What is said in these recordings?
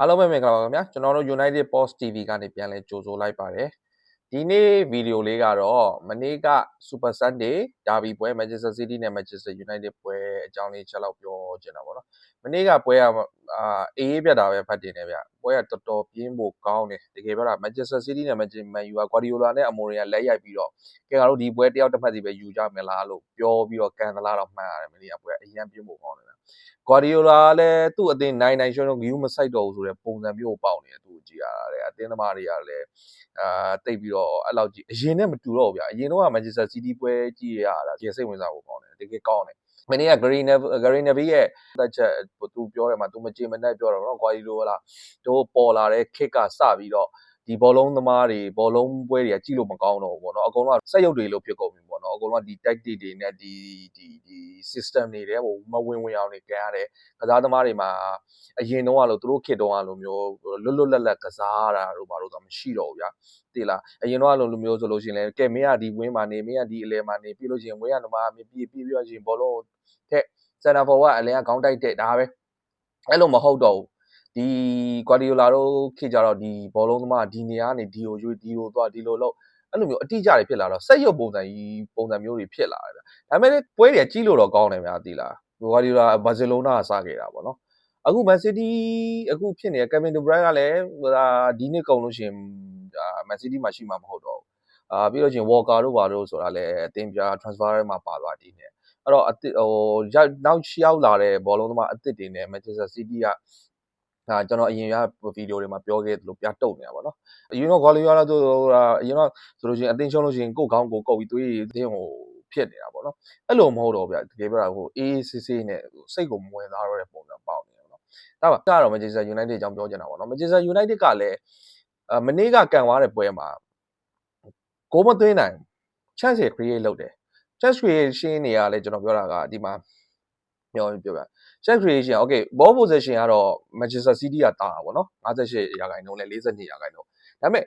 အားလုံးပဲမင်္ဂလာပါခင်ဗျာကျွန်တော်တို့ United Post TV ကနေပြန်လဲကြိုဆိုလိုက်ပါတယ်ဒီနေ့ဗီဒီယိုလေးကတော့မနေ့က Super Sunday Derby ပွဲ Manchester City နဲ့ Manchester United ပွဲအကြောင်းလေးချက်လောက်ပြောချင်တာပေါ့နော်မနေ့ကပွဲကအာအေးအေးပြတ်တာပဲဖတ်တင်နေဗျပွဲကတော်တော်ပြင်းဖို့ကောင်းတယ်တကယ်ပြောတာ Manchester City နဲ့ Manchester Man U က Guardiola နဲ့ Amorim ကလက်ရိုက်ပြီးတော့ကဲငါတို့ဒီပွဲတယောက်တစ်ဖက်စီပဲယူကြမလားလို့ပြောပြီးတော့ကန်သလားတော့မှန်ရတယ်မနေ့ကပွဲအရင်ပြင်းဖို့ကောင်းတယ်ဗျ ဂွာဒီယိုလာလည်းသူ့အသင်းနိုင်နိုင်ရှုံးရှုံးဂယူးမဆိုင်တော့ဘူးဆိုတဲ့ပုံစံမျိုးကိုပေါက်နေတယ်သူ့ကိုကြည့်ရတာလေအသင်းသမားတွေကလည်းအာတိတ်ပြီးတော့အဲ့လောက်ကြီးအရင်နဲ့မတူတော့ဘူးဗျာအရင်တော့က Manchester City ပွဲကြည့်ရတာကျေစိတ်ဝင်စားဖို့ကောင်းတယ်တကယ်ကောင်းတယ်မနေ့က Green Green Navy ရဲ့တက်ချက်သူပြောတယ်မှာသူမကြင်မနဲ့ပြောတော့နော်ဂွာဒီယိုလာတို့ပေါ်လာတဲ့ kick ကစပြီးတော့ ဒီဘောလုံးသမားတွေဘောလုံးပွဲတွေကကြည့်လို့မကောင်းတော့ဘူးပေါ့နော်အကုန်လုံးကစက်ရုပ်တွေလို့ဖြစ်ကုန်ပြီပေါ့နော်အကုန်လုံးကဒီ tactic တွေနဲ့ဒီဒီဒီ system တွေတဲ့ဟိုမဝင်ဝင်အောင်နေကြရတယ်ကစားသမားတွေမှာအရင်တုန်းကလို့သူတို့ခေတ်တုန်းကလိုမျိုးလွတ်လွတ်လပ်လပ်ကစားတာတို့ဘာလို့ဆိုမရှိတော့ဘူးဗျာတိလားအရင်တော့လိုလိုမျိုးဆိုလို့ရှိရင်လည်းကဲမင်းကဒီဝင်းမှာနေမင်းကဒီအလဲမှာနေပြီးလို့ရှိရင်ဝင်းကနမမင်းပြေးပြေးပြီးတော့ရှိရင်ဘောလုံးထက်စင်တာဖော်ကအလဲကခေါင်းတိုက်တဲ့ဒါပဲအဲ့လိုမဟုတ်တော့ဘူး ဒီကွာဒီယိုလာတို့ခေတ်ကြတော့ဒီဘောလုံးသမားဒီနေရာကနေဒီကိုရွေးဒီကိုသွားဒီလိုလို့အဲ့လိုမျိုးအတိအကျတွေဖြစ်လာတော့စက်ရုပ်ပုံစံကြီးပုံစံမျိုးတွေဖြစ်လာတယ်ဗျဒါပေမဲ့ပွဲတွေကြီးလို့တော့ကောင်းတယ်ဗျာသိလားကွာဒီယိုလာဘာစီလိုနာကစားခဲ့တာပေါ့နော်အခု Man City အခုဖြစ်နေတဲ့ Kevin De Bruyne ကလည်းဒါဒီနှစ်ကုန်လို့ရှိရင်ဒါ Man City မှာရှိမှာမဟုတ်တော့ဘူးအာပြီးတော့ချင်း Walker တို့ဘာတို့ဆိုတာလည်းအသင်ပြ transfer ထဲမှာပါသွားဒီနှစ်အဲ့တော့အစ်ဟိုရောက်နောက်ရောက်လာတဲ့ဘောလုံးသမားအစ်စ်တွေနဲ့ Manchester City က ဒါကျွန်တော်အရင်ကဗီဒီယိုတွေမှာပြောခဲ့သလိုပြတုတ်နေတာပေါ့နော်အရင်တော့ Guardiola တို့အရင်တော့ဆိုလို့ရှိရင်အသင်းရှုံးလို့ရှိရင်ကိုယ်ကောင်းကိုကုတ်ပြီးသွေးအသင်းကိုဖြစ်နေတာပေါ့နော်အဲ့လိုမဟုတ်တော့ဗျတကယ်ပြောတာဟိုအေးဆေးဆေးနဲ့စိတ်ကိုမဝင်သားတော့တဲ့ပုံစံပေါက်နေတယ်နော်ဒါပါကတော့ Manchester United အကြောင်းပြောချင်တာပေါ့နော် Manchester United ကလည်းအမနေ့ကကန်သွားတဲ့ပွဲမှာဂိုးမသွင်းနိုင် chance create လုပ်တယ် chance creation တွေကလည်းကျွန်တော်ပြောတာကဒီမှာ ပြောပြောပြ chance creation okay ball possession ကတော့ Manchester City ကတာတာပေါ့နော်58ရာခိုင်နှုန်းနဲ့42ရာခိုင်နှုန်းဒါပေမဲ့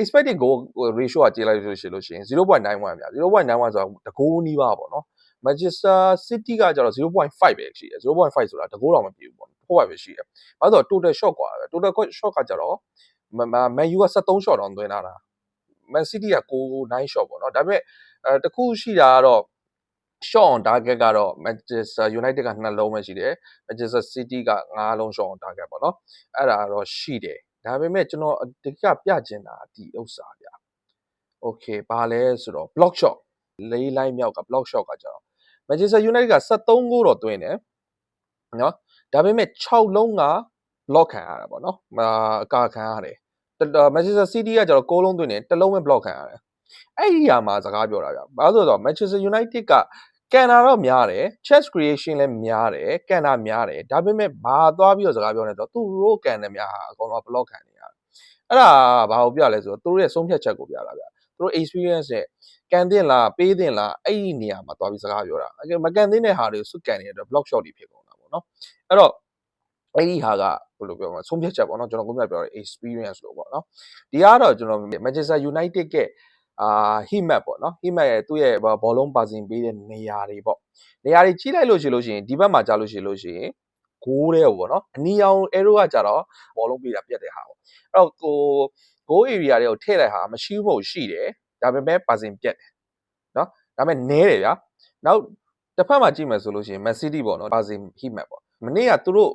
expected goal ratio ကကြေးလိုက်လို့ရှိလို့ရှိရင်0.91ဗျာ0.91ဆိုတာတကိုးနီးပါပေါ့နော် Manchester City ကကျတော့0.5ပဲရှိတယ်0.5ဆိုတာတကိုးတော့မပြဘူးပေါ့4ပဲရှိတယ်။ဘာလို့ဆိုတော့ total shot กว่าပဲ total shot ကကျတော့ Man U က73 shot တောင်သွင်းလာတာ Man City က9 shot ပေါ့နော်ဒါပေမဲ့အဲတခုရှိတာကတော့ shot on target ကတော့ Manchester United က2လုံးပဲရှိတယ် Manchester City က5လုံး shot on target ပေါ့နော်အဲ့ဒါတော့ရှိတယ်ဒါပေမဲ့ကျွန်တော်တကယ်ပြချင်တာဒီဥစ္စာဗျာ Okay ဘာလဲဆိုတော့ block shot လေးလိုင်းမြောက်က block shot ကကျတော့ Manchester United က73ဂိုးတော့သွင်းတယ်နော်ဒါပေမဲ့6လုံးက block ခံရတာပေါ့နော်အကာခံရတယ် Manchester City ကကျတော့6လုံးသွင်းတယ်တစ်လုံးပဲ block ခံရတယ် အဲ့ဒီအမှာစကားပြောတာဗျဘာလို့ဆိုတော့ Manchester United ကကန်တာတော့များတယ် chess creation လည်းများတယ်ကန်တာများတယ်ဒါပေမဲ့ဘာသွားပြီးတော့စကားပြောနေတော့သူတို့ကန်တယ်များဟာအကုန်လုံး block ခံနေရတယ်အဲ့ဒါဘာကိုပြလဲဆိုတော့သူတို့ရဲ့ဆုံးဖြတ်ချက်ကိုပြတာဗျသူတို့ experience နဲ့ကန်တင်လားပေးတင်လားအဲ့ဒီနေရာမှာသွားပြီးစကားပြောတာမကန်တင်တဲ့ဟာတွေစွတ်ကန်နေတဲ့အတွက် block shot တွေဖြစ်ကုန်တာပေါ့နော်အဲ့တော့အဲ့ဒီဟာကဘယ်လိုပြောမလဲဆုံးဖြတ်ချက်ပေါ့နော်ကျွန်တော်ခုနကပြောတဲ့ experience လို့ပေါ့နော်ဒီကတော့ကျွန်တော် Manchester United က အာ heat map ပေါ့နော် heat map ရဲ့သူ့ရဲ့ဘောလုံးပါစင်ပေးတဲ့နေရာတွေပေါ့နေရာတွေကြီးလိုက်လို့ရှိလို့ရှိရင်ဒီဘက်မှာကြာလို့ရှိလို့ရှိရင်ဂိုးတဲ့ပေါ့နော်အနီအောင် arrow ကကြာတော့ဘောလုံးပေးတာပြတ်တဲ့ဟာပေါ့အဲ့တော့ကို goal area တွေကိုထည့်လိုက်ဟာမရှိဘူးမဟုတ်ရှိတယ်ဒါပေမဲ့ပါစင်ပြတ်တယ်နော်ဒါပေမဲ့နဲတယ်ဗျာနောက်တစ်ဖက်မှာကြည့်မယ်ဆိုလို့ရှိရင် Man City ပေါ့နော်ပါစင် heat map ပေါ့မနေ့ကသူတို့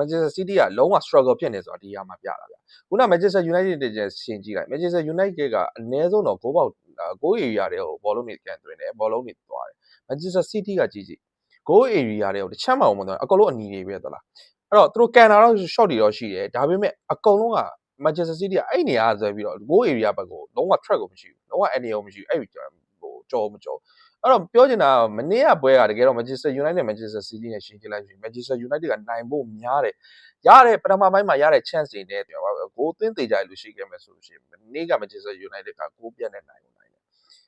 Manchester City ကလုံးဝ struggle ဖြစ်နေဆိုတာဒီဟာမှာပြတာဗျခုန Manchester United တည်းကျရှင်းကြည့်လိုက် Manchester United ကအနည်းဆုံးတော့ဂိုးပေါက်ဂိုး area တွေကိုဘောလုံးတွေကန်သွင်းတယ်ဘောလုံးတွေသွားတယ် Manchester City ကကြည့်ကြည့်ဂိုး area တွေကိုတစ်ချက်မှမသွားအကုန်လုံးအနီတွေပဲသလားအဲ့တော့သူတို့ကန်တာတော့ shot တွေတော့ရှိတယ်ဒါပေမဲ့အကုန်လုံးက Manchester City ကအဲ့နေရာဆွဲပြီးတော့ goal area ဘက်ကိုလုံးဝ track ကိုမရှိဘူးလုံးဝ angle ကိုမရှိဘူးအဲ့ဟို ကြောမကြောအဲ့တော့ပြောချင်တာကမနေ့ကပွဲကတကယ်တော့ Manchester United နဲ့ Manchester City နဲ့ရှင်းကြည့်လိုက်ရင် Manchester United ကနိုင်ဖို့များတယ်ရတဲ့ပထမပိုင်းမှာရတဲ့ chance တွေနဲ့ပြောပါဂိုးသွင်းသေးကြလို့ရှိခဲ့မယ်ဆိုလို့ရှိရင်မနေ့က Manchester United ကဂိုးပြတ်နေနိုင်နိုင်တယ်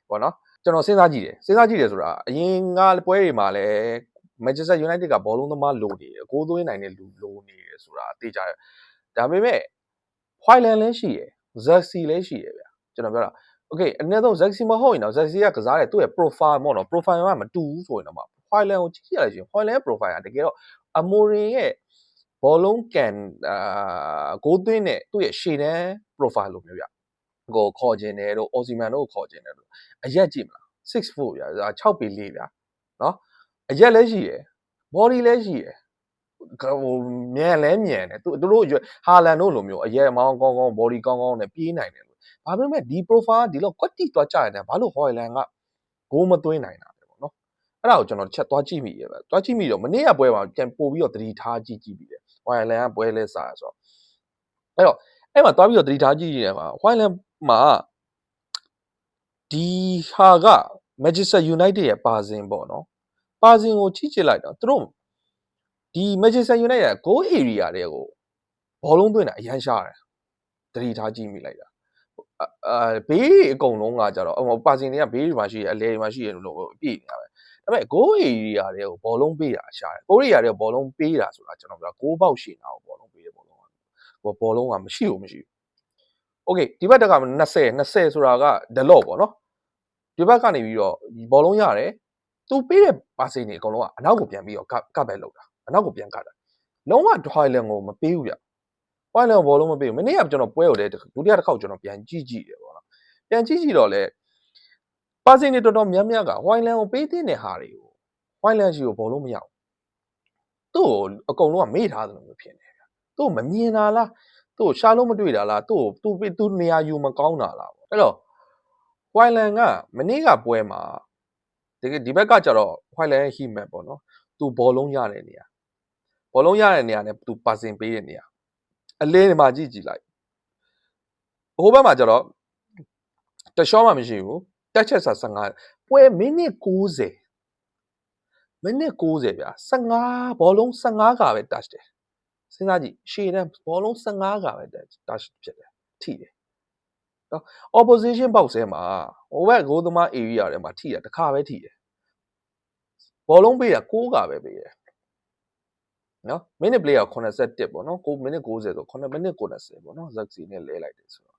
ပေါ့နော်ကျွန်တော်စဉ်းစားကြည့်တယ်စဉ်းစားကြည့်တယ်ဆိုတာအရင်ကပွဲတွေမှာလည်း Manchester United ကဘောလုံးသမားလိုနေတယ်ဂိုးသွင်းနိုင်တဲ့လူလိုနေတယ်ဆိုတာသိကြတယ်ဒါပေမဲ့ Highland လည်းရှိရယ် Zaxi လည်းရှိရယ်ဗျကျွန်တော်ပြောတာ okay အနည်းဆုံး Zaxi မဟုတ်ရင်တော့ Zaxi ကကစားတယ်သူ့ရဲ့ profile ပေါ့နော် profile ကမတူဘူးဆိုရင်တော့ Highland ကိုကြည့်ရလိုက်ရှင် Highland profile ကတကယ်တော့ Amorin ရဲ့ဘောလုံးကန်အာဂိုးသွင်းတဲ့သူ့ရဲ့ရှေ့တန်း profile လိုမျိုးဗျကိုခေါ်ခြင်းတယ်တို့ Osimhen တို့ကိုခေါ်ခြင်းတယ်တို့အရက်ကြည့်မလား6 4ဗျာ6ပေ4ဗျာနော်အရက်လည်းရှိရယ် body လည်းရှိရယ်ဟိုမြန်လဲမြန်တယ်သူသူတို့ရွယ်ဟာလန်တို့လိုမျိုးအရက်မောင်းကောင်းကောင်း body ကောင်းကောင်းနဲ့ပြေးနိုင်တယ် လို့ဘာဖြစ်မဲ့ဒီ profile ဒီလောက်ကွက်တိသွားကြရတယ်ဘာလို့ Hoyland ကဂိုးမသွင်းနိုင်တာလဲပေါ့နော်အဲ့ဒါကိုကျွန်တော်တစ်ချက်သွားကြည့်မိရပဲသွားကြည့်မိတော့မနေ့ကပွဲမှာပြန်ပို့ပြီးတော့သတိထားကြည့်ကြည့်ပြီးတယ် Hoyland ကပွဲလဲစားဆိုတော့အဲ့တော့အဲ့မှာသွားပြီးတော့သတိထားကြည့်ရတဲ့မှာ Hoyland မှာဒီဟာက Manchester United ရဲ့ပါစင်ပေါ့နော်ပါစင်ကိုချိချစ်လိုက်တော့သူတို့ဒီ Manchester United ရဲ့ goal area တွေကိုဘောလုံးသွင်းတာအရန်ရှားတယ်သတိထားကြည့်မိလိုက်တာ အာဘေးအကုန်လုံးကကြတော့ဟိုပါစင်တွေကဘေးတွေမှာရှိရအလဲတွေမှာရှိရလို့ပြည့်နေတာပဲဒါပေမဲ့ goal area တွေကိုဘောလုံးပေးတာရှားတယ် goal area တွေကိုဘောလုံးပေးတာဆိုတာကျွန်တော်ပြော6ပေါက်ရှင်တာကိုဘောလုံးပေးတယ်ဘောလုံးကဟိုဘောလုံးကမရှိဘူးမရှိဘူး okay ဒီဘက်တက်က20 20ဆိုတာကဒလော့ပေါ့နော်ဒီဘက်ကနေပြီးတော့ဘောလုံးရတယ်သူပေးတဲ့ပါစင်တွေအကုန်လုံးကအနောက်ကိုပြန်ပြီးတော့ကကပဲလောက်တာအနောက်ကိုပြန်ကတာလုံးဝ Twilight ကိုမပေးဘူးဗျ ဝိုင်းလည်းဘောလုံးမပေးဘူးမနေ့ကကျွန်တော်ပွဲကိုလည်းဒုတိယတစ်ခေါက်ကျွန်တော်ပြန်ကြည့်ကြည့်တယ်ပေါ့နော်ပြန်ကြည့်ကြည့်တော့လေပါစင်တွေတော်တော်များများကဝိုင်းလန်ကိုပေးတဲ့ဟာတွေကိုဝိုင်းလန်ရှိကိုဘောလုံးမရဘူးသူ့ကိုအကုန်လုံးကမေ့ထားတယ်လို့မျိုးဖြစ်နေဗျသူ့ကိုမမြင်တာလားသူ့ကိုရှာလို့မတွေ့တာလားသူ့ကိုသူ့သူ့နေရာယူမကောင်းတာလားပေါ့အဲ့တော့ဝိုင်းလန်ကမနေ့ကပွဲမှာဒီဒီဘက်ကကျတော့ဝိုင်းလန်ရဲ့ hit map ပေါ့နော်သူဘောလုံးရတဲ့နေရာဘောလုံးရတဲ့နေရာနဲ့သူပါစင်ပေးတဲ့နေရာ အလင်းဒီမှာကြည့်ကြည့်လိုက်ဟိုဘက်မှာကျတော့တရှောမှမရှိဘူးတက်ချက်စာ15ပွဲမိနစ်90မိနစ်90ဗျာ15ဘောလုံး15ကပဲ touch တယ်စဉ်းစားကြည့်ရှေ့တန်းဘောလုံး15ကပဲ touch ဖြစ်တယ်ထိတယ်နော် opposition box ထဲမှာဟိုဘက်ဂိုးသမား area ထဲမှာထိတာတစ်ခါပဲထိတယ်ဘောလုံးပေးတာ6ကပဲပေးတယ် နော်မိနစ် player 81ပေါ့နော်9မိနစ်90ဆို9မိနစ်90ပေါ့နော်ဇက်စီနဲ့လဲလိုက်တယ်ဆိုတော့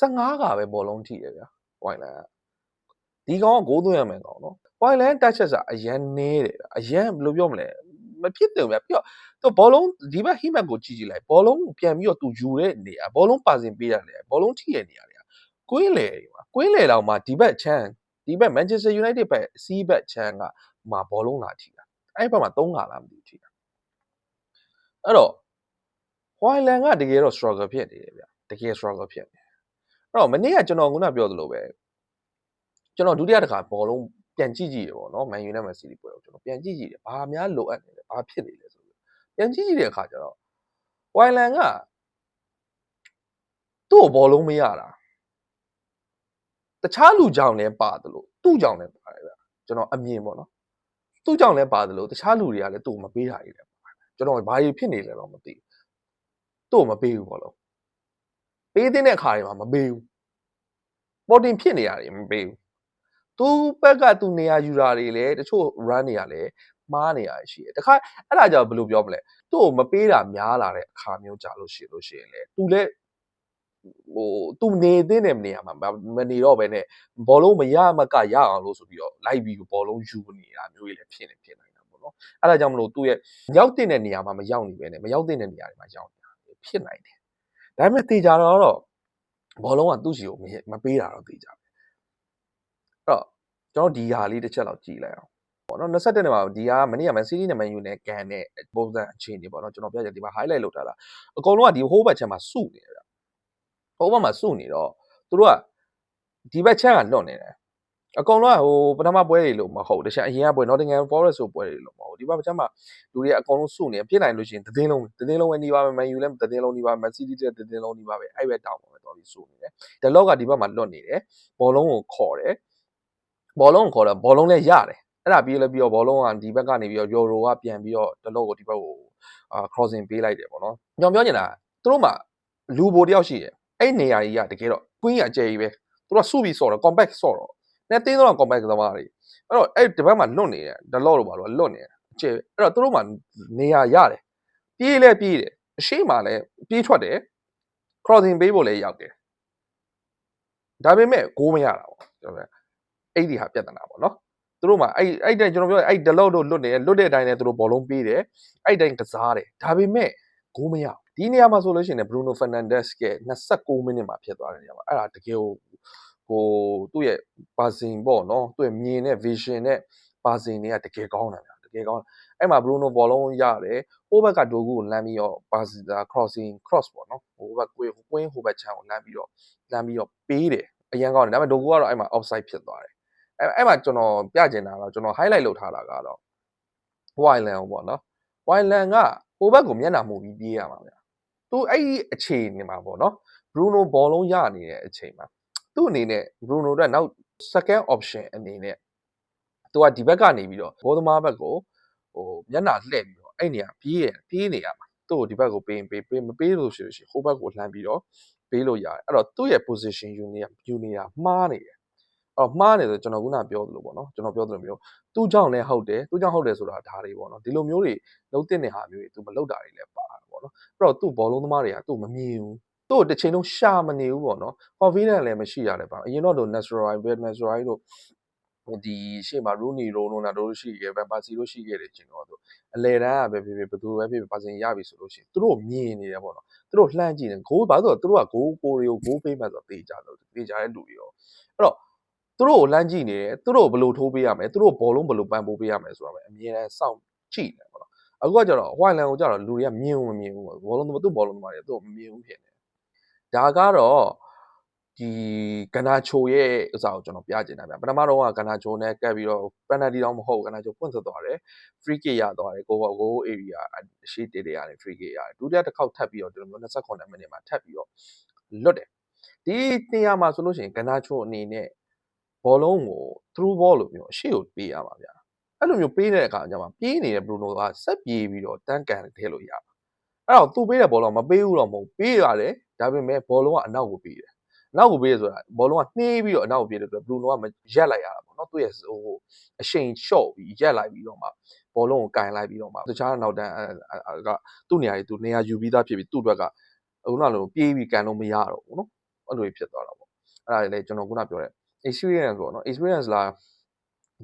15ကပဲဘောလုံးထိရဗျာဝိုင်လန်ကဒီကောင်ကဂိုးသွင်းရမယ်ကောင်နော်ဝိုင်လန်တက်ချက်စာအရန်နေတယ်ဗျာအရန်ဘယ်လိုပြောမလဲမဖြစ်တယ်ဗျာပြီးတော့သူဘောလုံးဒီဘက်ဟိမတ်ကိုကြည့်ကြည့်လိုက်ဘောလုံးပြန်ပြီးတော့သူယူတဲ့နေရာဘောလုံးပါစင်ပေးရတယ်ဘောလုံးထိရနေရတယ်ကွင်းလေမှာကွင်းလေတော့မှဒီဘက်ချမ်းဒီဘက် Manchester United ဘက်စီးဘက်ချမ်းကမှာဘောလုံးလာထိတာအဲ့ဘက်မှာ3ခါလားမသိဘူးထိတာ အဲ့တော့ Hoyland ကတကယ်တော့ struggle ဖြစ်နေတယ်ဗျတကယ် struggle ဖြစ်နေအဲ့တော့မနေ့ကကျွန်တော်ခုနပြောသလိုပဲကျွန်တော်ဒုတိယတစ်ခါဘောလုံးပြန်ကြည့်ကြည့်ရပေါ့နော် Man U နဲ့ Man City ပွဲကိုကျွန်တော်ပြန်ကြည့်ကြည့်တယ်ဘာများလိုအပ်နေလဲဘာဖြစ်နေလဲဆိုပြီးပြန်ကြည့်ကြည့်တဲ့အခါကျတော့ Hoyland ကသူ့ကိုဘောလုံးမရတာတခြားလူကြောင့်လည်းပါတယ်လို့သူ့ကြောင့်လည်းပါတယ်ဗျကျွန်တော်အမြင်ပေါ့နော်သူ့ကြောင့်လည်းပါတယ်လို့တခြားလူတွေကလည်းသူ့ကိုမပေးတာကြီးလည်း ကျွန်တော်ဘာကြီးဖြစ်နေလဲတော့မသိဘူးသူ့ကိုမပေးဘူးဘောလုံးပေးတဲ့အခါတွေမှာမပေးဘူးပေါ်တင်ဖြစ်နေရတယ်မပေးဘူးသူဘက်ကသူနေရာယူတာတွေလည်းတချို့ run တွေကလည်းမှားနေရရှိတယ်တခါအဲ့ဒါကြောင့်ဘယ်လိုပြောမလဲသူ့ကိုမပေးတာများလာတဲ့အခါမျိုးကြာလို့ရှိလို့ရှိရင်လေသူလည်းဟိုသူနေတဲ့နေနေရာမှာမနေတော့ဘဲနဲ့ဘောလုံးမရမကရအောင်လို့ဆိုပြီးတော့လိုက်ပြီးဘောလုံးယူနေတာမျိုးကြီးလည်းဖြစ်နေဖြစ်နေတာ ပေါ့နော်အဲ့ဒါကြောင့်မလို့သူ့ရဲ့ရောက်တဲ့နေရာမှာမရောက်နေပဲနဲ့မရောက်တဲ့နေရာတွေမှာရောက်နေတာဖြစ်နိုင်တယ်ဒါပေမဲ့တေချာတော့ဘောလုံးကသူ့စီကိုမပေးတာတော့တေချာပဲအဲ့တော့ကျွန်တော်ဒီဟာလေးတစ်ချက်လောက်ကြည့်လိုက်အောင်ပေါ့နော်21နှစ်မှာဒီဟာမနေ့ကမန်စီးတီးနဲ့မန်ယူနဲ့ကန်တဲ့ပုံစံအခြေအနေပေါ့နော်ကျွန်တော်ပြချက်ဒီမှာ highlight လုပ်ထားတာအကုန်လုံးကဒီ whole ဘက်ချက်မှာစုနေတယ်ဗျဟိုဘက်မှာစုနေတော့သူတို့ကဒီဘက်ချက်ကလွတ်နေတယ် အကောင်လုံးကဟိုပထမပွဲတွေလို့မဟုတ်တခြားအရင်ကပွဲ Nottingham Forest ဆိုပွဲတွေလို့မဟုတ်ဒီဘက်ချက်မှာလူတွေအကောင်လုံးစုနေပြစ်နိုင်လို့ရှိရင်တသိန်းလုံးတသိန်းလုံးပဲနေပါမယ် Man U လည်းတသိန်းလုံးနေပါမယ် Man City လည်းတသိန်းလုံးနေပါပဲအဲ့ဘက်တောင်းပါပဲတော်ပြီးစုနေတယ်ဒလော့ကဒီဘက်မှာလွတ်နေတယ်ဘောလုံးကိုခေါ်တယ်ဘောလုံးကိုခေါ်တော့ဘောလုံးလည်းရတယ်အဲ့ဒါပြီးလဲပြီးတော့ဘောလုံးကဒီဘက်ကနေပြီးတော့ Euro ကပြန်ပြီးတော့ဒလော့ကိုဒီဘက်ကိုအာ crossing ပေးလိုက်တယ်ပေါ့နော်ကျွန်တော်ပြောနေတာသူတို့မှာလူဘိုတယောက်ရှိတယ်အဲ့နေရာကြီးကတကယ်တော့ queen ကအကျယ်ကြီးပဲသူတို့စုပြီးဆော့တော့ compact ဆော့တော့ နဲ့တင်းတော့ compact သမားတွေအဲ့တော့အဲ့ဒီဘက်မှာလွတ်နေတယ်ဒလော့လို့ပါလို့လွတ်နေတယ်အကျယ်အဲ့တော့သူတို့မှာနေရာရတယ်ပြေးလဲပြေးတယ်အရှိမှလည်းပြေးထွက်တယ် crossing ပေးဖို့လည်းရောက်တယ်ဒါပေမဲ့ဂိုးမရတာပေါ့ကျွန်တော်အဲ့ဒီဟာပြဿနာပေါ့နော်သူတို့မှာအဲ့အဲ့တိုင်းကျွန်တော်ပြောအဲ့ဒလော့တို့လွတ်နေတယ်လွတ်တဲ့အတိုင်းလည်းသူတို့ဘောလုံးပေးတယ်အဲ့တိုင်းကစားတယ်ဒါပေမဲ့ဂိုးမရဘူးဒီနေရာမှာဆိုလို့ရှိရင်လည်း Bruno Fernandes ရဲ့29မိနစ်မှာဖြစ်သွားတဲ့နေရာမှာအဲ့ဒါတကယ်ကို ဟိုသူ့ရဲ့ပါစင်ပေါ့နော်သူ့ရဲ့မြင်တဲ့ vision နဲ့ပါစင်တွေကတကယ်ကောင်းတယ်ဗျာတကယ်ကောင်းတယ်အဲ့မှာ Bruno ဘောလုံးရတယ်ဟိုဘက်ကဒိုဂူကိုလမ်းပြီးတော့ပါစင် crossing cross ပေါ့နော်ဟိုဘက်ကွင်းကွင်းဟိုဘက်ချမ်းကိုလမ်းပြီးတော့လမ်းပြီးတော့ပေးတယ်အရန်ကောင်းတယ်ဒါပေမဲ့ဒိုဂူကတော့အဲ့မှာ offside ဖြစ်သွားတယ်အဲ့အဲ့မှာကျွန်တော်ပြကျင်တာတော့ကျွန်တော် highlight လုပ်ထားတာကတော့ Wildland ပေါ့နော် Wildland ကဟိုဘက်ကိုမျက်နှာမူပြီးပြေးရမှာဗျာသူအဲ့ဒီအခြေအနေမှာပေါ့နော် Bruno ဘောလုံးရနေတဲ့အချိန်မှာ သူ့အနေနဲ့ Bruno အတွက်နောက် second option အနေနဲ့သူကဒီဘက်ကနေပြီးတော့ဘောသမားဘက်ကိုဟိုမျက်နှာလှည့်ပြီးတော့အဲ့နေရာပြေးရပြေးနေရမှာသူ့ကိုဒီဘက်ကိုပေးရင်ပေးပေးမပေးလို့ရှိလို့ရှိရင်ဟိုဘက်ကိုလှမ်းပြီးတော့ပေးလို့ရတယ်အဲ့တော့သူ့ရဲ့ position ယူနေရယူနေတာမှားနေတယ်အဲ့တော့မှားနေဆိုကျွန်တော်ခုနပြောသလိုပေါ့နော်ကျွန်တော်ပြောသလိုမျိုးသူ့ကြောင့်လည်းဟုတ်တယ်သူ့ကြောင့်ဟုတ်တယ်ဆိုတာဒါတွေပေါ့နော်ဒီလိုမျိုးတွေလုံးတင်တဲ့ဟာမျိုးတွေသူမလုပ်တာတွေလည်းပါတာပေါ့နော်အဲ့တော့သူ့ဘောလုံးသမားတွေကသူ့မမြင်ဘူး သူ့တစ်ချိန်လုံးရှာမနေဘူးပေါ့နော် confidence လည်းမရှိရတယ်ပါအရင်တော့တို့ natural bed natural တို့ဟိုဒီရှေ့မှာ Rooney ရိုနိုနာတို့ရှိခဲ့ဗန်ပါစီတို့ရှိခဲ့တယ်ကျွန်တော်တို့အလဲတန်းကပဲဖြစ်ဖြစ်ဘယ်သူပဲဖြစ်ဖြစ်ပါစင်ရပြီဆိုလို့ရှိရင်သူတို့မြင်နေတယ်ပေါ့နော်သူတို့လှမ်းကြည့်နေဂိုးဘာလို့သူတို့ကဂိုးကိုတွေကိုဂိုးပေးမှဆိုတော့တေးကြလို့တေးကြတဲ့လူတွေရောအဲ့တော့သူတို့ကိုလှမ်းကြည့်နေတယ်သူတို့ဘယ်လိုထိုးပေးရမလဲသူတို့ဘောလုံးဘယ်လိုပန်းပိုးပေးရမလဲဆိုတာပဲအမြဲတမ်းစောင့်ကြည့်နေပေါ့နော်အခုကကျတော့ white line ကိုကျတော့လူတွေကမြင်မမြင်ဘူးဘောလုံးသူ့ဘောလုံးသမားတွေသူ့မမြင်ဘူးဖြစ်နေ ဒါကတော့ဒီကနာချိုရဲ့အစားကိုကျွန်တော်ပြချင်တာဗျပထမတော့ကကနာချိုနဲ့ကပ်ပြီးတော့ penalty တော့မဟုတ်ကနာချိုပွင့်သက်သွားတယ် free kick ရသွားတယ်ကိုဘောကို area အရှိတေးတွေရတယ် free kick ရတယ်ဒုတိယတစ်ခေါက်ထပ်ပြီးတော့ဒီလိုမျိုး29မိနစ်မှာထပ်ပြီးတော့လွတ်တယ်ဒီနေရာမှာဆိုလို့ရှိရင်ကနာချိုအနေနဲ့ဘောလုံးကို through ball လို့မျိုးအရှိကိုပေးရပါဗျာအဲ့လိုမျိုးပေးတဲ့အခါကျမှပြေးနေတဲ့ Bruno ကဆက်ပြေးပြီးတော့တန်းကန်ထဲလို့ရပါအဲ့တော့သူပေးတဲ့ဘောလုံးမပေးဘူးတော့မဟုတ်ပေးရတယ် ဒါပေမဲ့ဘောလုံးကအနောက်ကိုပေးတယ်နောက်ကိုပေးရဆိုတာဘောလုံးကနှေးပြီးတော့အနောက်ကိုပြေးတဲ့အတွက် Bruno ကရက်လိုက်ရတာပေါ့နော်သူ့ရဲ့ဟိုအရှိန် short ပြီးရက်လိုက်ပြီးတော့မှဘောလုံးကိုကင်လိုက်ပြီးတော့မှတခြားနောက်တန်းကသူ့နေရာကြီးသူနေရာယူပြီးသားဖြစ်ပြီးသူ့အတွက်ကခုနလိုပြေးပြီးကန်လို့မရတော့ဘူးနော်အဲ့လိုဖြစ်သွားတာပေါ့အဲ့ဒါလည်းကျွန်တော်ခုနပြောတဲ့ experience ပေါ့နော် experience လား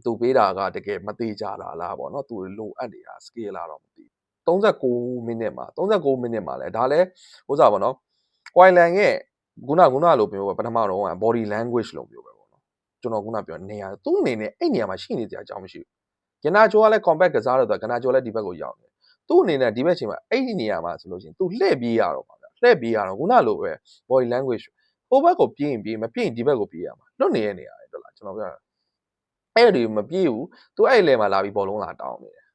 သူပေးတာကတကယ်မသေးကြတာလားပေါ့နော်သူလိုအပ်နေတာ scale လာတော့မသိ39မိနစ်မှာ39မိနစ်မှာလဲဒါလဲဥစားပေါ့နော် Quailan ရဲ့ခုနခုနလိုပြောပဲပထမတော့ body language လို့ပြောပဲပေါ့နော်ကျွန်တော်ခုနပြောနေရာသူ့အနေနဲ့အဲ့နေရာမှာရှိနေကြအကြောင်းမရှိဘူးကနာချိုကလည်း compact ကစားတော့ကနာချိုလည်းဒီဘက်ကိုရောက်နေသူ့အနေနဲ့ဒီဘက်ချိန်မှာအဲ့ဒီနေရာမှာဆိုလို့ရှိရင်သူလှည့်ပြေးရတော့ပါဗျလှည့်ပြေးရတော့ခုနလိုပဲ body language ဟိုဘက်ကိုပြေးရင်ပြေးမပြေးရင်ဒီဘက်ကိုပြေးရမှာလွတ်နေရနေရတယ်တော်လားကျွန်တော်ပြောတာအဲ့ဒီမပြေးဘူးသူအဲ့လေမှာလာပြီးဘောလုံးလာတောင်းနေတယ်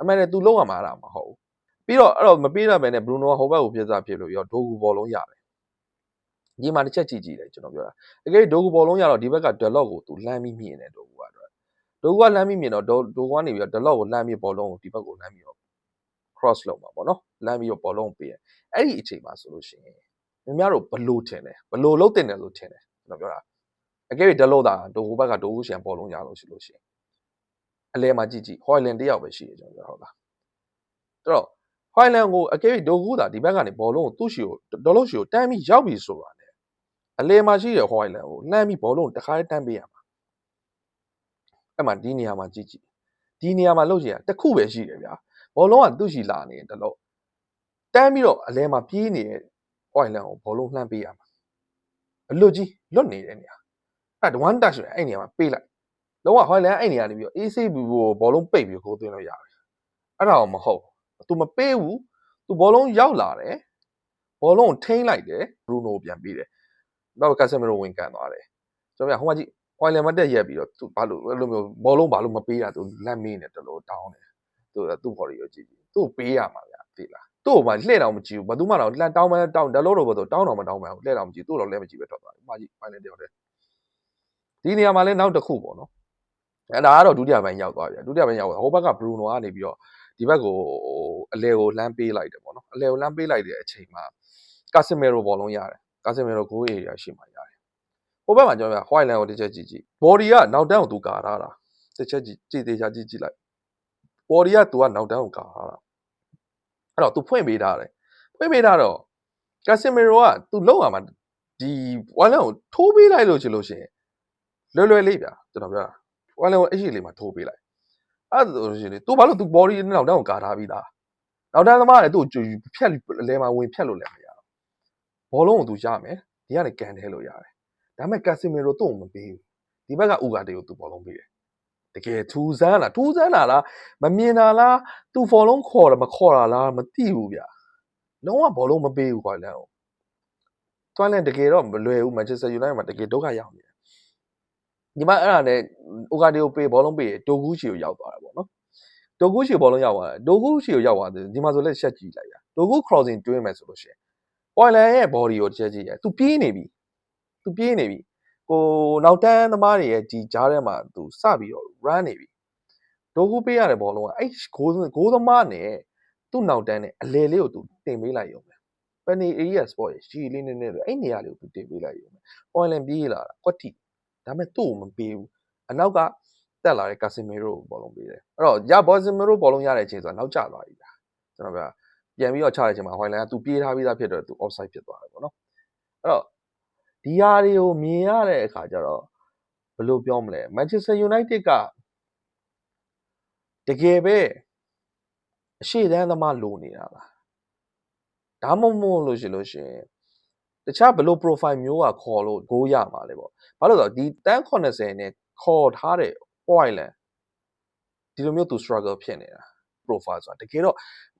အမှန်တည်း तू လုံးရမှာတာမဟုတ်ဘူး ပြီးတော့အဲ့တော့မပြေးတော့ဘဲနဲ့ Bruno ကဟိုဘက်ကိုပြစ်စားဖြစ်လို့ရောဒိုဂူဘောလုံးရတယ်ဒီမှာတစ်ချက်ကြည့်ကြည့်တယ်ကျွန်တော်ပြောတာတကယ်ဒိုဂူဘောလုံးရတော့ဒီဘက်က Delok ကို तू လှမ်းပြီးမြင်တယ်ဒိုဂူကတော့ဒိုဂူကလှမ်းပြီးမြင်တော့ဒိုဂူကနေပြီးတော့ Delok ကိုလှမ်းပြီးဘောလုံးကိုဒီဘက်ကိုလှမ်းပြီးတော့ cross လုပ်မှာပေါ့နော်လှမ်းပြီးတော့ဘောလုံးကိုပေးတယ်အဲ့ဒီအချိန်မှာဆိုလို့ရှိရင်မင်းများတို့ဘလို့ထင်တယ်ဘလို့လုံးတင်တယ်လို့ထင်တယ်ကျွန်တော်ပြောတာအကယ်၍ဒလို့တာဒိုဟိုဘက်ကဒိုဟူရှန်ပေါ်လုံးရလို့ရှိလို့ရှိရင်အလဲမှာကြည့်ကြည့်ဟွိုင်လန်တယောက်ပဲရှိတယ်ကျွန်တော်ပြောဟုတ်လားအဲ့တော့ ဟွိုင်လန်ကိုအကယ်၍ဒိုဟူတာဒီဘက်ကနေဘောလုံးကိုသူ့ရှီကိုဒေါ်လို့ရှီကိုတန်းပြီးရောက်ပြီဆိုတာလေအလဲမှာရှိတယ်ဟွိုင်လန်ကိုလှမ်းပြီးဘောလုံးကိုတခါတည်းတန်းပေးရမှာအဲ့မှာဒီနေရာမှာကြည့်ကြည့်ဒီနေရာမှာလှုပ်ရှားတစ်ခုပဲရှိတယ်ဗျာဘောလုံးကသူ့ရှီလာနေတယ်လို့တန်းပြီးတော့အလဲမှာပြေးနေတဲ့ဟွိုင်လန်ကိုဘောလုံးလှမ်းပေးရမှာအလွတ်ကြီးလွတ်နေတဲ့နေရာအဲ့ one touch ပဲအဲ့နေရာမှာပေးလိုက်လုံးဝဟွိုင်လန်အဲ့နေရာနေပြီးတော့ AC ဘူကိုဘောလုံးပိတ်ပြီးကိုသွင်းလို့ရတယ်အဲ့ဒါတော့မဟုတ် သူမပေးဘူးသူဘောလုံးရောက်လာတယ်ဘောလုံးကိုထိန်းလိုက်တယ်ဘရူနိုပြန်ပေးတယ်နောက်ကဆယ်မီရိုဝင်ကန်သွားတယ်ကျွန်တော်ကဟိုမှာကြည့်ဟွိုင်လန်မတက်ရက်ပြီးတော့သူဘာလို့အဲ့လိုမျိုးဘောလုံးဘာလို့မပေးတာသူလက်မင်းနဲ့တလို့တောင်းတယ်သူသူ့ဘော်ရီကိုကြည့်ကြည့်သူ့ပေးရမှာဗျာသိလားသူ့ကိုမှလှည့်တော့မကြည့်ဘူးဘယ်သူမှတော့လှန်တောင်းမတောင်းဒလောတော့ဘယ်သူတောင်းတော့မတောင်းမဘူးလှည့်တော့မကြည့်သူ့တော့လဲမကြည့်ပဲထွက်သွားတယ်။မှာကြည့်ဖိုင်နယ်တယောက်တည်းဒီနေရာမှာလဲနောက်တစ်ခုပေါ့နော်။အဲဒါကတော့ဒုတိယပိုင်းရောက်သွားပြီ။ဒုတိယပိုင်းရောက်သွားဟိုဘက်ကဘရူနိုကနေပြီးတော့ ဒီဘက်ကိုအလဲကိုလှမ်းပေးလိုက်တယ်ပေါ့နော်။အလဲကိုလှမ်းပေးလိုက်တဲ့အချိန်မှာကာဆီမီရိုဘောလုံးရတယ်။ကာဆီမီရိုဂိုးအေရီယာရှိမှရတယ်။ဟိုဘက်မှာကျွန်တော်ကဟွိုင်လန်ကိုတစ်ချက်ကြည့်ကြည့်။ဘော်ဒီကနောက်တန်းကိုသူကာထားတာ။တစ်ချက်ကြည့်ကြည့်သေးချာကြည့်ကြည့်လိုက်။ဘော်ဒီကသူကနောက်တန်းကိုကာထားတာ။အဲ့တော့ तू ဖွင့်ပေးထားတယ်ဖွင့်ပေးထားတော့ကာဆီမီရိုက तू လောက်ရမှာဒီဝိုင်လန်ကိုထိုးပေးလိုက်လို့ချင်လို့ရှိရင်လွယ်လွယ်လေးဗျာကျွန်တော်ပြောတာဝိုင်းလန်ကိုအဲ့ရှိလေးမှာထိုးပေးလိုက် အဲ့ဒါဆိုလို့ရှိရင်သူဘာလို့သူ body နဲ့နောက်တန်းကိုကာထားပြီးသားနောက်တန်းသမားလည်းသူ့ကိုဖြတ်လဲမှာဝင်ဖြတ်လို့လည်းမရတော့ဘောလုံးကိုသူရမယ်ဒီကနေကန်ထဲလို့ရတယ်ဒါပေမဲ့ကာစီမီရိုသူ့ကိုမပေးဘူးဒီဘက်ကဥကာတေကိုသူဘောလုံးပေးတယ်တကယ်ထူးဆန်းလားထူးဆန်းလားလားမမြင်တာလားသူဘောလုံးခေါ်တယ်မခေါ်တာလားမသိဘူးဗျလုံးဝဘောလုံးမပေးဘူးခွာလန်းကိုတွန်းလည်းတကယ်တော့မလွယ်ဘူးမန်ချက်စတာယူနိုက်တက်မှာတကယ်ဒုက္ခရောက်နေတယ် ညီမအဲ့ဒါနဲ့အိုကာဒီကိုပေးဘောလုံးပေးတိုဂူးချီကိုရောက်သွားတာပေါ့နော်တိုဂူးချီဘောလုံးရောက်သွားတာတိုဂူးချီကိုရောက်သွားတယ်ညီမဆိုလက်ချက်ကြည့်လိုက်ရတိုဂူး crossing တွင်းမယ်ဆိုလို့ရှိရင် Oiler ရဲ့ body ကိုတစ်ချက်ကြည့်ရသူပြေးနေပြီသူပြေးနေပြီကိုနောက်တန်းသမားတွေရဲ့ဒီကြားထဲမှာသူစပြီးတော့ run နေပြီတိုဂူးပေးရတဲ့ဘောလုံးကအဲ့ဂိုးဂိုးသမားနဲ့သူ့နောက်တန်းနဲ့အလေလေးကိုသူတင်ပေးလိုက်ရုံပဲပနီအေးရစပေါ့ရရှီလေးနေနေလို့အဲ့နေရာလေးကိုသူတင်ပေးလိုက်ရုံပဲ Oiler ပြေးလာတာကွက်တီ ဒါပေမဲ့သူ့ကိုမပေးဘူးအနောက်ကတက်လာတဲ့ Casemiro ကိုဘောလုံးပေးတယ်အဲ့တော့ရ Casemiro ဘောလုံးရတဲ့အချိန်ဆိုတာနောက်ကျသွားပြီဗျာကျွန်တော်ပြောပြန်ပြီးတော့ချတဲ့အချိန်မှာ Hoyland က तू ပြေးထားပြီးသားဖြစ်တော့ तू offside ဖြစ်သွားတယ်ပေါ့နော်အဲ့တော့ဒီဟာတွေကိုမြင်ရတဲ့အခါကျတော့ဘယ်လိုပြောမလဲ Manchester United ကတကယ်ပဲအရှိတန်းသမားလိုနေတာလားဒါမှမဟုတ်လို့ရှိလို့ရှိရင် တခြားဘယ်လို profile မျိုးကခေါ်လို့ဂိုးရမှာလဲပေါ့ဘာလို့လဲဆိုတော့ဒီတန်း80နဲ့ခေါ်ထားတဲ့ point လဲဒီလိုမျိုးသူ struggle ဖြစ်နေတာ profile ဆိုတာတကယ်တော့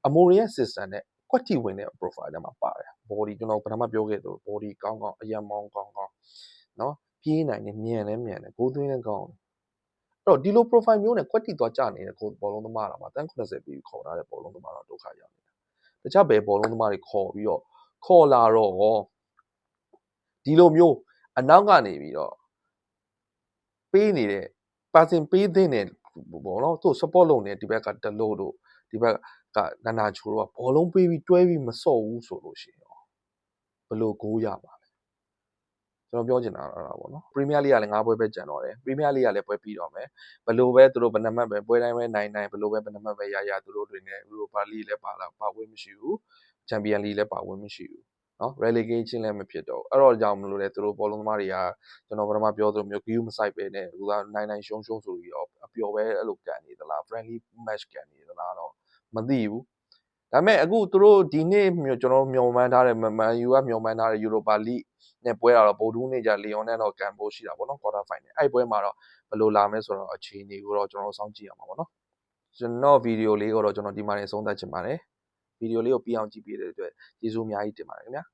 Amoria system နဲ့ကွက်တီဝင်တဲ့ profile ထဲမှာပါတယ် body ကျွန်တော်ပထမပြောခဲ့သလို body ကောင်းကောင်းအရန်မောင်းကောင်းကောင်းเนาะပြေးနိုင်တယ်မြန်လည်းမြန်တယ်ဂိုးသွင်းလည်းကောင်းတယ်အဲ့တော့ဒီလို profile မျိုးနဲ့ကွက်တီသွားကြနေတဲ့ကိုဘောလုံးသမားတာမှာတန်း80ပြီးခေါ်ထားတဲ့ဘောလုံးသမားတော့ဒုက္ခရောက်နေတာတခြားဘယ်ဘောလုံးသမားတွေခေါ်ပြီးတော့ခေါ်လာတော့ရော ဒီလိုမျိုးအနောက်ကနေပြီးတော့ပေးနေတဲ့ passing ပေးတဲ့နဲ့ဘောနော်သူ့ support လုပ်နေဒီဘက်ကတလို့တို့ဒီဘက်ကနာနာချိုတို့ကဘောလုံးပေးပြီးတွဲပြီးမစော့ဘူးဆိုလို့ရှိရင်ရောဘယ်လိုဂိုးရမှာလဲကျွန်တော်ပြောချင်တာအဲ့ဒါပေါ့နော်ပရီးမီးယားလိကလည်း၅ပွဲပဲကျန်တော့တယ်ပရီးမီးယားလိကလည်းပွဲပြီးတော့မယ်ဘယ်လိုပဲသူတို့ဘယ်နှမတ်ပဲပွဲတိုင်းပဲနိုင်နိုင်ဘယ်လိုပဲဘယ်နှမတ်ပဲရရသူတို့တွေနဲ့ယူရိုပါလိလည်းပါလာပါဝင်မရှိဘူးချန်ပီယံလိလည်းပါဝင်မရှိဘူး နော် relegation လည်းမဖြစ်တော့အဲ့တော့ကြောင့်မလို့လေသူတို့ဘောလုံးသမားတွေကကျွန်တော်ပထမပြောသလိုမျိုး view မဆိုင်ပဲနဲ့သူကနိုင်နိုင်ရှုံးရှုံးဆိုပြီးတော့အပျော်ပဲအဲ့လိုကန်နေသလား friendly match ကန်နေသလားတော့မသိဘူးဒါပေမဲ့အခုသူတို့ဒီနေ့မျိုးကျွန်တော်မျှော်မှန်းထားတဲ့မန်ယူကမျှော်မှန်းထားတဲ့ Europa League နဲ့ပွဲတာတော့ဗိုလ်ဒူးနေ့ကျလီယွန်နဲ့တော့ကန်ဖို့ရှိတာပေါ့နော် quarter final အဲ့ပွဲမှာတော့ဘယ်လိုလာမလဲဆိုတော့အခြေအနေကိုတော့ကျွန်တော်စောင့်ကြည့်ရမှာပေါ့နော်ကျွန်တော်ဗီဒီယိုလေးကိုတော့ကျွန်တော်ဒီမှာနေဆုံးသက်ချင်ပါတယ် ဗီဒီယိုလေးကိုပြီးအောင်ကြည့်ပေးတဲ့အတွက်ကျေးဇူးအများကြီးတင်ပါတယ်ခင်ဗျာ